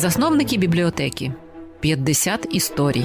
Засновники бібліотеки 50 історій.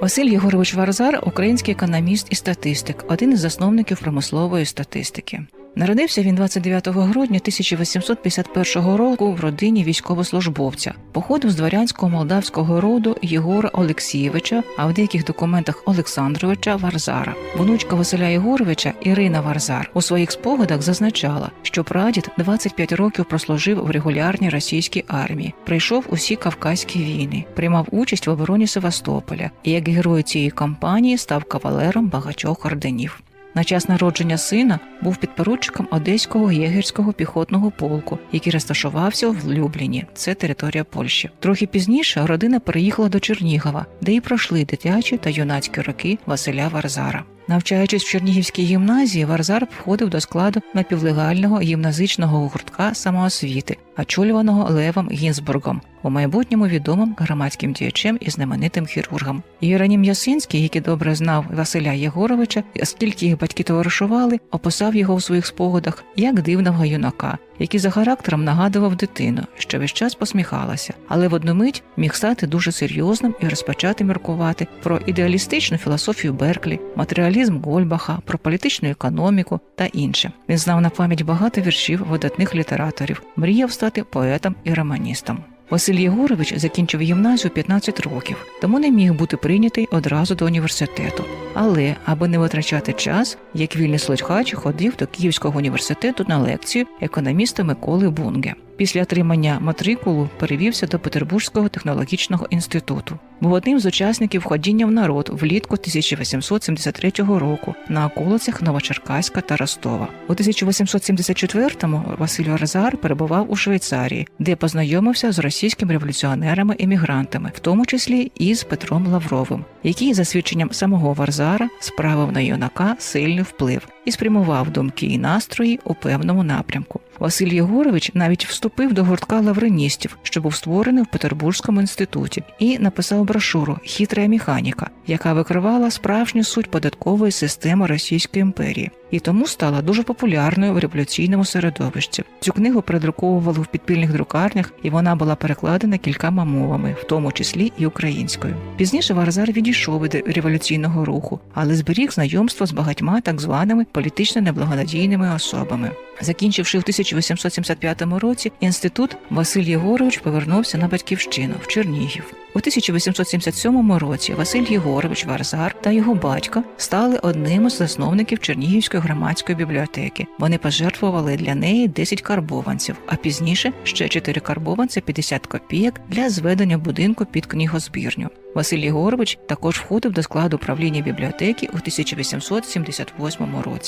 Василь Єгорович Варзар український економіст і статистик, один із засновників промислової статистики. Народився він 29 грудня 1851 року в родині військовослужбовця. Походив з дворянського молдавського роду Єгора Олексійовича, а в деяких документах Олександровича Варзара. Внучка Василя Єгоровича Ірина Варзар у своїх спогадах зазначала, що прадід 25 років прослужив в регулярній російській армії, пройшов усі кавказькі війни, приймав участь в обороні Севастополя і як герой цієї кампанії став кавалером багатьох орденів. На час народження сина був підпоручиком Одеського єгерського піхотного полку, який розташувався в Любліні. Це територія Польщі. Трохи пізніше родина переїхала до Чернігова, де і пройшли дитячі та юнацькі роки Василя Варзара. Навчаючись в Чернігівській гімназії, Варзар входив до складу напівлегального гімназичного гуртка самоосвіти, очолюваного Левом Гінзбургом, у майбутньому відомим громадським діячем і знаменитим хірургом. Єронім Ясинський, який добре знав Василя Єгоровича, оскільки їх батьки товаришували, описав його у своїх спогадах як дивного юнака, який за характером нагадував дитину, що весь час посміхалася, але в одну мить міг стати дуже серйозним і розпочати міркувати про ідеалістичну філософію Берклі, матеріалізм Гольбаха, про політичну економіку та інше. Він знав на пам'ять багато віршів видатних літераторів, мріяв стати поетом і романістом. Василь Єгорович закінчив гімназію 15 років, тому не міг бути прийнятий одразу до університету. Але, аби не витрачати час, як вільний слухач ходив до Київського університету на лекцію економіста Миколи Бунге. Після отримання матрикулу перевівся до Петербурзького технологічного інституту. Був одним з учасників ходіння в народ влітку 1873 року на околицях Новочеркаська та Ростова. У 1874-му Василь Варзар перебував у Швейцарії, де познайомився з російськими революціонерами-емігрантами, в тому числі і з Петром Лавровим, який, за свідченням самого Варзара, справив на юнака сильний вплив і спрямував думки і настрої у певному напрямку. Василь Єгорович навіть вступив до гуртка лавреністів, що був створений в Петербурзькому інституті, і написав брошуру Хитра механіка, яка викривала справжню суть податкової системи Російської імперії, і тому стала дуже популярною в революційному середовищі. Цю книгу передруковували в підпільних друкарнях, і вона була перекладена кількома мовами, в тому числі і українською. Пізніше Варзар відійшов від революційного руху, але зберіг знайомство з багатьма так званими політично неблагонадійними особами. Закінчивши в 1875 році інститут, Василь Єгорович повернувся на батьківщину в Чернігів. У 1877 році Василь Єгорович Варзар та його батько стали одним із засновників Чернігівської громадської бібліотеки. Вони пожертвували для неї 10 карбованців, а пізніше ще 4 карбованця 50 копійок для зведення будинку під книгозбірню. Василь Єгорович також входив до складу правління бібліотеки у 1878 році.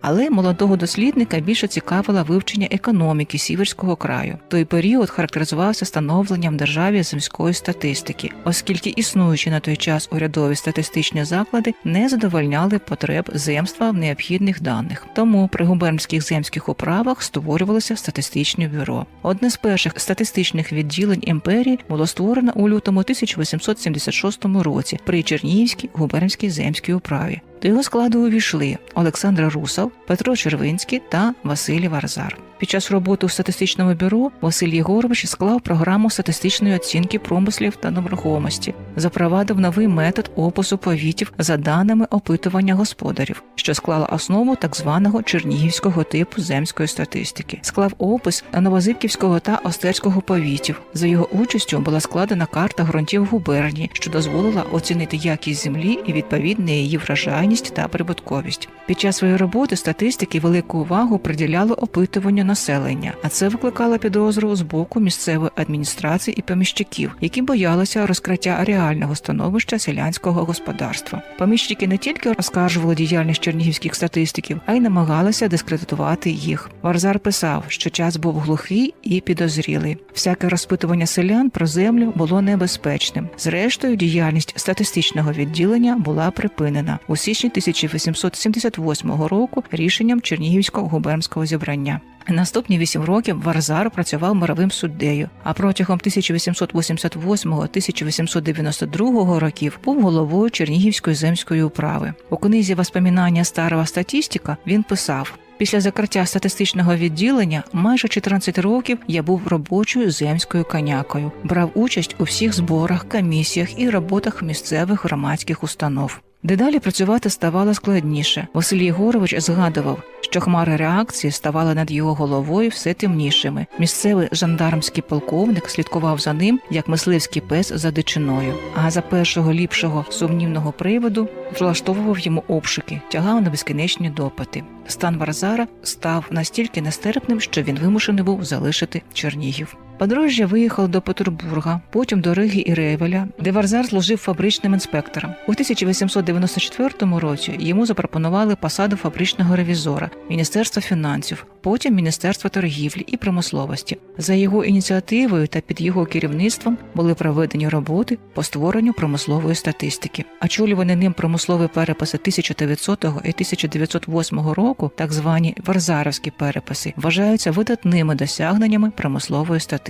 Але молодого дослідника більше цікавила вивчення економіки сіверського краю. Той період характеризувався становленням державі земської статистики, оскільки існуючі на той час урядові статистичні заклади не задовольняли потреб земства в необхідних даних. Тому при губернських земських управах створювалося статистичне бюро. Одне з перших статистичних відділень імперії було створено у лютому 1876 році при Чернігівській губернській земській управі. До його складу увійшли Олександр Русов, Петро Червинський та Василь Варзар. Під час роботи у статистичному бюро Василь Єгорович склав програму статистичної оцінки промислів та нерухомості, запровадив новий метод опису повітів за даними опитування господарів, що склала основу так званого чернігівського типу земської статистики, склав опис Новозибківського та Остерського повітів. За його участю була складена карта ґрунтів губернії, що дозволила оцінити якість землі і відповідне її вражайність та прибутковість. Під час своєї роботи статистики велику увагу приділяли опитуванню населення, а це викликало підозру з боку місцевої адміністрації і поміщиків, які боялися розкриття реального становища селянського господарства. Поміщики не тільки оскаржували діяльність чернігівських статистиків, а й намагалися дискредитувати їх. Варзар писав, що час був глухий і підозрілий. Всяке розпитування селян про землю було небезпечним. Зрештою, діяльність статистичного відділення була припинена у січні 1878 року рішенням Чернігівського губернського зібрання. Наступні вісім років Варзар працював мировим суддею, а протягом 1888-1892 років був головою Чернігівської земської управи. У книзі «Воспоминання старого статистика він писав. Після закриття статистичного відділення майже 14 років я був робочою земською конякою, брав участь у всіх зборах, комісіях і роботах місцевих громадських установ. Дедалі працювати ставало складніше. Василь Єгорович згадував, що хмари реакції ставали над його головою все темнішими. Місцевий жандармський полковник слідкував за ним, як мисливський пес за дичиною. А за першого ліпшого сумнівного приводу влаштовував йому обшуки, тягав на безкінечні допити. Стан Варзара став настільки нестерпним, що він вимушений був залишити Чернігів. Подружжя виїхало до Петербурга, потім до Риги і Ревеля, де Варзар служив фабричним інспектором. У 1894 році йому запропонували посаду фабричного ревізора Міністерства фінансів, потім Міністерства торгівлі і промисловості. За його ініціативою та під його керівництвом були проведені роботи по створенню промислової статистики. Очолювані ним промислові переписи 1900 і 1908 року, так звані варзаровські переписи, вважаються видатними досягненнями промислової статистики.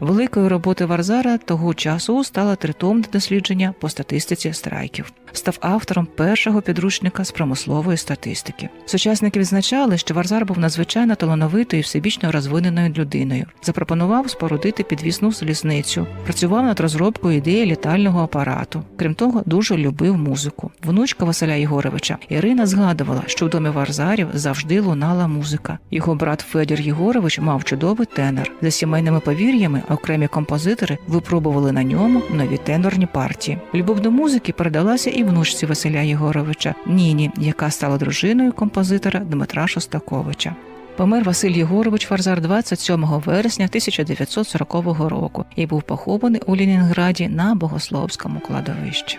Великою роботою Варзара того часу стало тритомне дослідження по статистиці страйків. Став автором першого підручника з промислової статистики. Сучасники відзначали, що Варзар був надзвичайно талановитою і всебічно розвиненою людиною. Запропонував спорудити підвісну залізницю, працював над розробкою ідеї літального апарату. Крім того, дуже любив музику. Внучка Василя Єгоровича Ірина згадувала, що в домі Варзарів завжди лунала музика. Його брат Федір Єгорович мав чудовий тенор. За сімейними повір'ями окремі композитори випробували на ньому нові тенорні партії. Любов до музики передалася і внучці Василя Єгоровича Ніні, яка стала дружиною композитора Дмитра Шостаковича. Помер Василь Єгорович Фарзар 27 вересня 1940 року і був похований у Ленінграді на Богословському кладовищі.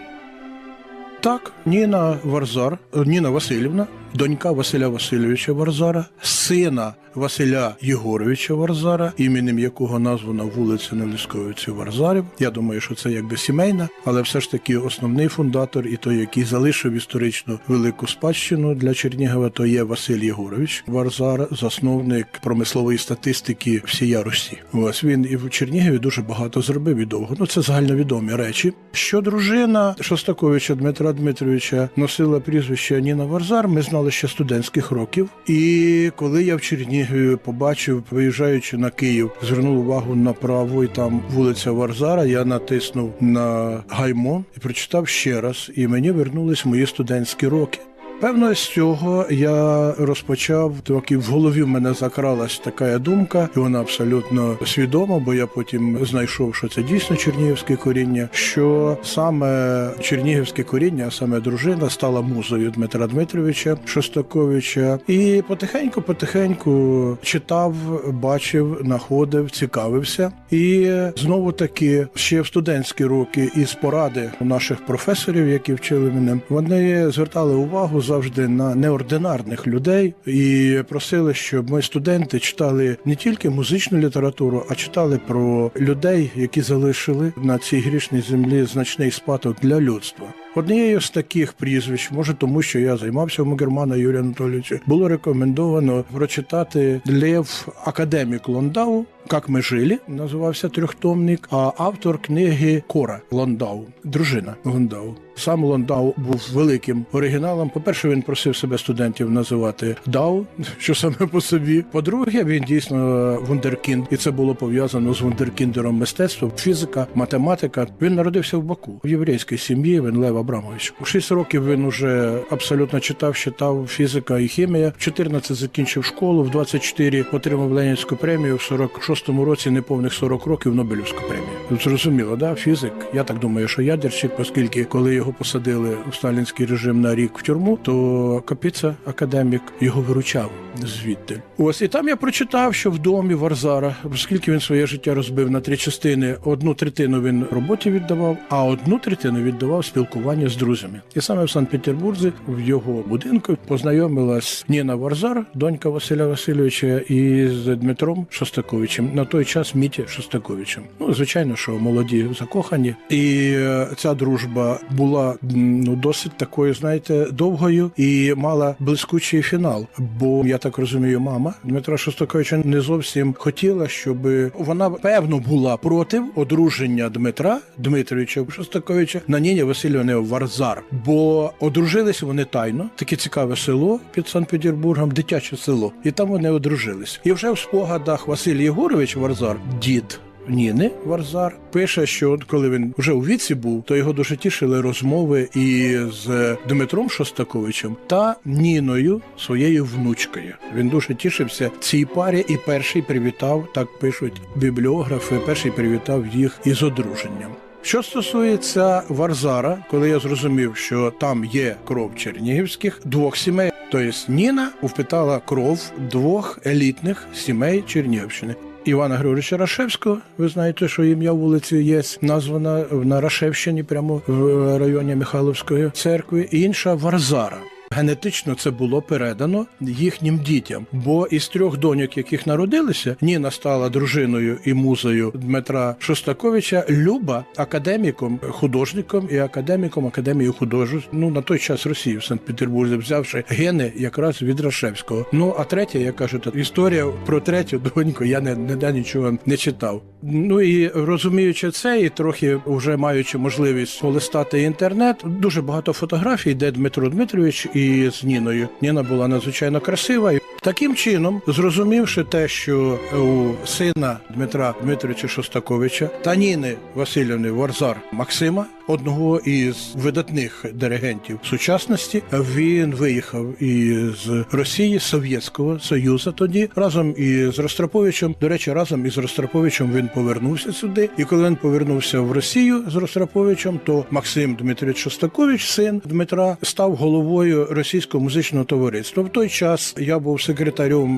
Так, Ніна Варзар, Ніна Васильівна, донька Василя Васильовича Варзара, сина Василя Єгоровича Варзара, іменем якого названа вулиця на Лісковиці Варзарів. Я думаю, що це якби сімейна, але все ж таки основний фундатор і той, який залишив історичну велику спадщину для Чернігова, то є Василь Єгорович Варзар, засновник промислової статистики всія Русі. Ось він і в Чернігові дуже багато зробив і довго. Ну це загальновідомі речі. Що дружина Шостаковича Дмитра Дмитровича носила прізвище Ніна Варзар, ми знали ще студентських років. І коли я в Чернігові побачив, виїжджаючи на Київ, звернув увагу направо, і там вулиця Варзара. Я натиснув на гаймо і прочитав ще раз, і мені вернулись мої студентські роки. Певно, з цього я розпочав трохи в голові в мене закралась така думка, і вона абсолютно свідома, бо я потім знайшов, що це дійсно чернігівське коріння. Що саме чернігівське коріння, а саме дружина, стала музою Дмитра Дмитровича Шостаковича, і потихеньку, потихеньку читав, бачив, находив, цікавився. І знову таки ще в студентські роки із поради наших професорів, які вчили мене, вони звертали увагу завжди на неординарних людей і просили, щоб ми, студенти, читали не тільки музичну літературу, а читали про людей, які залишили на цій грішній землі значний спадок для людства. Однією з таких прізвищ, може тому, що я займався у Мугермана Юрія Анатолійовича, було рекомендовано прочитати Лев Академік Лондау. Як ми жили, називався трьохтомник, а автор книги Кора Лондау, дружина Лондау. Сам Лондау був великим оригіналом. По-перше, він просив себе студентів називати Дау, що саме по собі. По-друге, він дійсно вундеркінд, і це було пов'язано з вундеркіндером мистецтва, фізика, математика. Він народився в Баку в єврейській сім'ї. Він Лев Абрамович. У 6 років він уже абсолютно читав, читав фізика і хімія. В 14 закінчив школу, в 24 отримав Ленінську премію, в 46-му році неповних 40 років Нобелівську премію. Тут Зрозуміло, да? Фізик. Я так думаю, що ядерщик, оскільки коли його посадили у сталінський режим на рік в тюрму, то Капіца, академік, його виручав звідти. Ось і там я прочитав, що в домі Варзара, оскільки він своє життя розбив на три частини, одну третину він роботі віддавав, а одну третину віддавав спілкуванню з друзями. І саме в Санкт-Петербурзі, в його будинку, познайомилась Ніна Варзар, донька Василя Васильовича, із Дмитром Шостаковичем. На той час Міті Шостаковичем. Ну, звичайно, що молоді закохані, і е, ця дружба була ну досить такою, знаєте, довгою і мала блискучий фінал. Бо я так розумію, мама Дмитра Шостаковича не зовсім хотіла, щоб вона певно була проти одруження Дмитра Дмитровича Шостаковича на Ніні Васильівни Варзар, бо одружились вони тайно. Таке цікаве село під Санкт-Петербургом, дитяче село, і там вони одружились. І вже в спогадах Василь Єгорович Варзар, дід. Ніни Варзар пише, що коли він вже у віці був, то його дуже тішили розмови і з Дмитром Шостаковичем та Ніною, своєю внучкою. Він дуже тішився цій парі і перший привітав, так пишуть бібліографи. Перший привітав їх із одруженням. Що стосується Варзара, коли я зрозумів, що там є кров чернігівських двох сімей, тобто Ніна впитала кров двох елітних сімей Чернігівщини. Івана Григоровича Рашевського, ви знаєте, що ім'я вулиці є названа на Рашевщині, прямо в районі Михайловської церкви, і інша Варзара. Генетично це було передано їхнім дітям, бо із трьох доньок, яких народилися, Ніна стала дружиною і музою Дмитра Шостаковича, Люба академіком, художником і академіком академії художеств. Ну на той час Росії в Санкт-Петербурзі, взявши гени якраз від Рашевського. Ну а третя, я кажу, історія про третю доньку я не ніде нічого не читав. Ну і розуміючи це, і трохи вже маючи можливість полистати інтернет, дуже багато фотографій, де Дмитро Дмитрович і з Ніною. Ніна була надзвичайно красива. Таким чином, зрозумівши те, що у сина Дмитра Дмитровича Шостаковича та Ніни Васильівни Варзар Максима, одного із видатних диригентів сучасності, він виїхав із Росії, Совєтського Союзу тоді разом із Ростроповичем. До речі, разом із Ростроповичем він повернувся сюди. І коли він повернувся в Росію з Ростроповичем, то Максим Дмитрович Шостакович, син Дмитра, став головою російського музичного товариства. В той час я був секретарем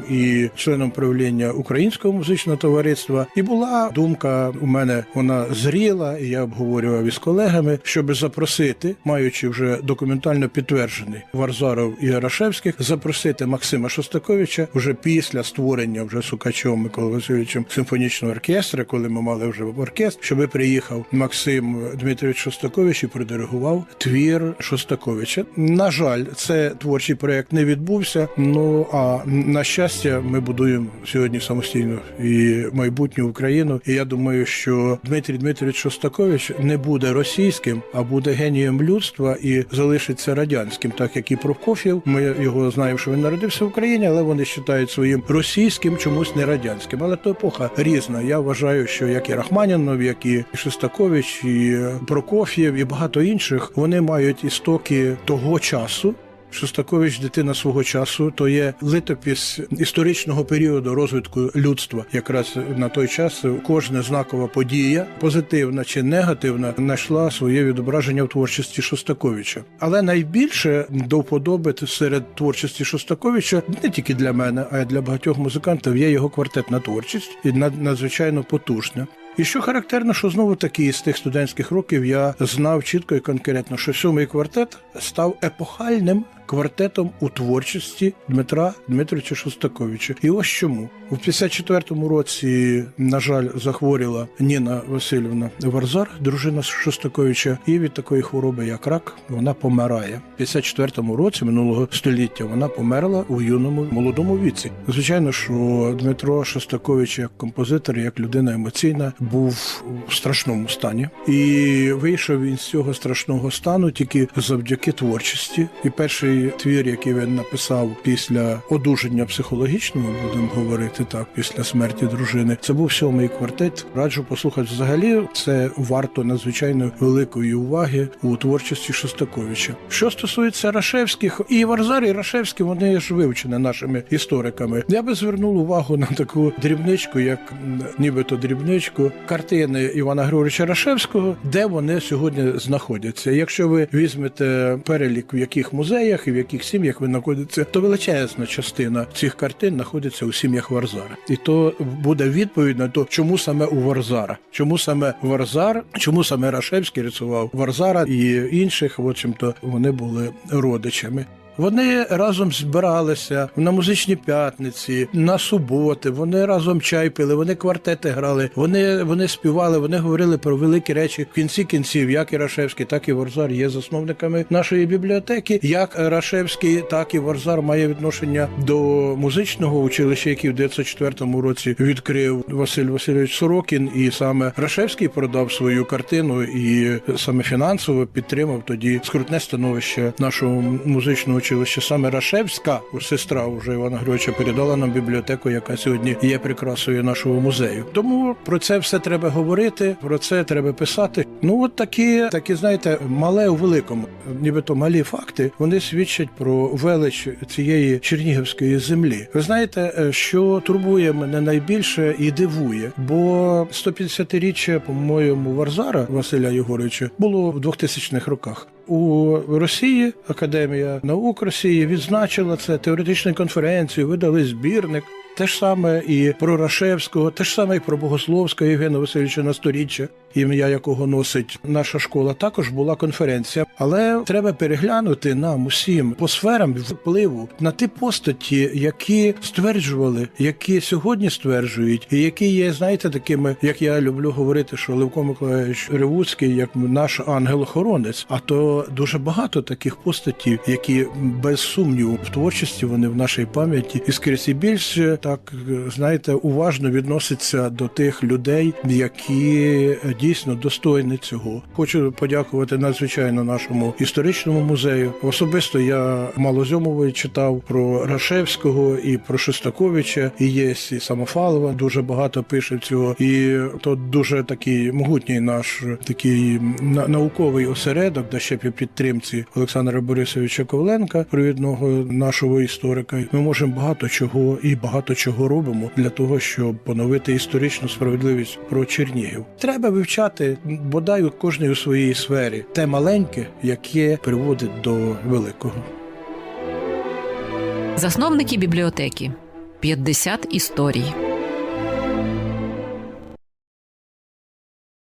і членом правління Українського музичного товариства. І була думка у мене, вона зріла, і я обговорював із колегами, щоб запросити, маючи вже документально підтверджений Варзаров і Арашевських, запросити Максима Шостаковича вже після створення вже Сукачом Миколою Васильовичем симфонічного оркестра, коли ми мали вже оркестр, щоб приїхав Максим Дмитрович Шостакович і продиригував твір Шостаковича. На жаль, це творчий проект не відбувся. Ну а на щастя, ми будуємо сьогодні самостійно і майбутню Україну. І я думаю, що Дмитрій Дмитрович Шостакович не буде російським, а буде генієм людства і залишиться радянським, так як і Прокоф'єв. Ми його знаємо, що він народився в Україні, але вони вважають своїм російським, чомусь не радянським. Але то епоха різна. Я вважаю, що як і Рахманінов, як і Шостакович, і Прокоф'єв, і багато інших вони мають істоки того часу. Шостакович, дитина свого часу, то є литопис історичного періоду розвитку людства. Якраз на той час кожна знакова подія, позитивна чи негативна, знайшла своє відображення в творчості Шостаковича. Але найбільше до вподоби серед творчості Шостаковича не тільки для мене, а й для багатьох музикантів є його квартетна творчість і над- надзвичайно потужна. І що характерно, що знову таки з тих студентських років я знав чітко і конкретно, що сьомий квартет став епохальним квартетом у творчості Дмитра Дмитровича Шостаковича. І ось чому у 54-му році, на жаль, захворіла Ніна Васильівна Варзар, дружина Шостаковича, і від такої хвороби, як рак, вона помирає. У 54-му році минулого століття вона померла у юному молодому віці. Звичайно, що Дмитро Шостакович, як композитор, як людина емоційна, був у страшному стані, і вийшов він з цього страшного стану тільки завдяки творчості. І перший твір, який він написав після одужання психологічного, будемо говорити так, після смерті дружини, це був сьомий квартет. Раджу послухати взагалі. Це варто надзвичайно великої уваги у творчості Шостаковича. Що стосується Рашевських, і Варзар, і Рашевський, вони ж вивчені нашими істориками. Я би звернув увагу на таку дрібничку, як нібито дрібничку картини Івана Григоровича Рашевського, де вони сьогодні знаходяться. Якщо ви візьмете перелік, в яких музеях і в яких сім'ях ви знаходиться, то величезна частина цих картин знаходиться у сім'ях Варзара. І то буде відповідь на то, чому саме у Варзара, чому саме Варзар, чому саме Рашевський рисував Варзара і інших, в общем-то, вони були родичами. Вони разом збиралися на музичні п'ятниці, на суботи. Вони разом чай пили, вони квартети грали, вони, вони співали, вони говорили про великі речі. В кінці кінців, як і Рашевський, так і Ворзар є засновниками нашої бібліотеки. Як Рашевський, так і Ворзар має відношення до музичного училища, який в 904 році відкрив Василь Васильович Сорокін, і саме Рашевський продав свою картину і саме фінансово підтримав тоді скрутне становище нашого музичного училища. Саме Рашевська сестра уже Івана Григоровича передала нам бібліотеку, яка сьогодні є прикрасою нашого музею. Тому про це все треба говорити, про це треба писати. Ну от такі, такі, знаєте, мале у великому, нібито малі факти, вони свідчать про велич цієї чернігівської землі. Ви знаєте, е, що турбує мене найбільше і дивує, бо 150-річчя, по-моєму, Варзара Василя Єгоровича було в 2000-х роках. У Росії Академія наук Росії відзначила це теоретичною конференцією, видали збірник. Те ж саме і про Рашевського, те ж саме і про Богословського Євгена Васильовича на сторіччя, ім'я якого носить наша школа. Також була конференція, але треба переглянути нам усім по сферам впливу на ті постаті, які стверджували, які сьогодні стверджують, і які є, знаєте, такими, як я люблю говорити, що Левко Миколаївич Ревуцький, як наш ангел-охоронець. А то дуже багато таких постатів, які без сумніву в творчості вони в нашій пам'яті і скрізь і більше так знаєте, уважно відноситься до тих людей, які дійсно достойні цього. Хочу подякувати надзвичайно нашому історичному музею. Особисто я Малозьомової читав про Рашевського і про Шостаковича, і є і Самофалова. Дуже багато пише цього, і то дуже такий могутній наш такий науковий осередок, де ще при підтримці Олександра Борисовича Ковленка, провідного нашого історика. Ми можемо багато чого і багато чого робимо для того, щоб поновити історичну справедливість про Чернігів. Треба вивчати бодай у кожній у своїй сфері те маленьке, яке приводить до великого. Засновники бібліотеки 50 історій.